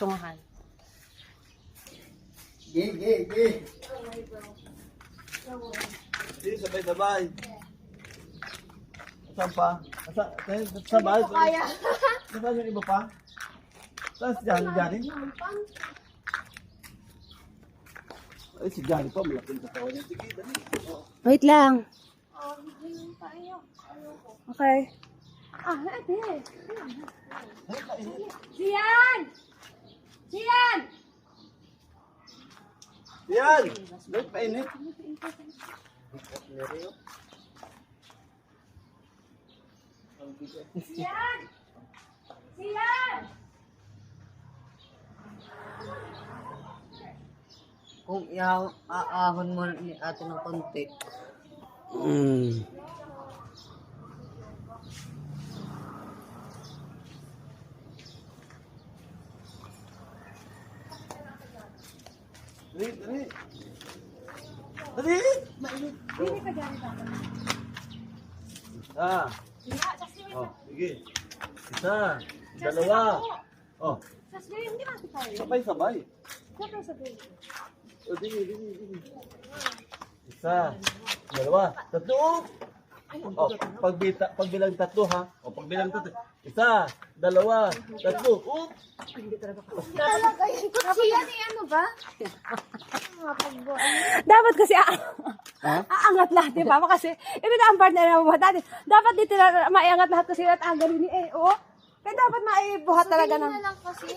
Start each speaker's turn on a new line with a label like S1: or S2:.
S1: Tsungahan.
S2: Gi, gi, gi. Sige, sabay-sabay. Saan pa? Asa, sabay.
S3: Kaya.
S2: Nasaan yung iba pa? Saan si Johnny? Johnny? Ay, si Johnny pa, malaking katawan niya. Sige, dali. Oh.
S1: Wait lang.
S3: Oh, hindi.
S1: Okay.
S3: Ah, ate.
S2: Ay, kainit.
S3: Siyan! Siyan!
S2: Yan! Dali, painit.
S3: Siyan! Siyan!
S4: Kung iaahon mo ni ate ng konti.
S1: Mm.
S2: Dali, dali. Dali! Mainit.
S3: Hindi ka dyan?
S2: Ah. Oh, sige. Isa. Dalawa. Oh,
S3: Sas ngayon, hindi natin tayo.
S2: sabay-sabay.
S3: Sabihin.
S2: O, dili, dili, dili. Isa. Dalawa. Tatlo. Oh, pagbilang tatlo ha. O, pagbilang tatlo. Isa. Dalawa. Tatlo. Oop.
S3: Talaga yun. Siyan eh, ano ba?
S1: Dapat kasi ah,
S2: Ha?
S1: aangat lahat, di ba? Kasi, ito na ang partner na buhat natin. Dapat dito na maiangat lahat kasi at ang galing ni eh. Oo. Kaya dapat maibuhat talaga ng...
S3: lang kasi.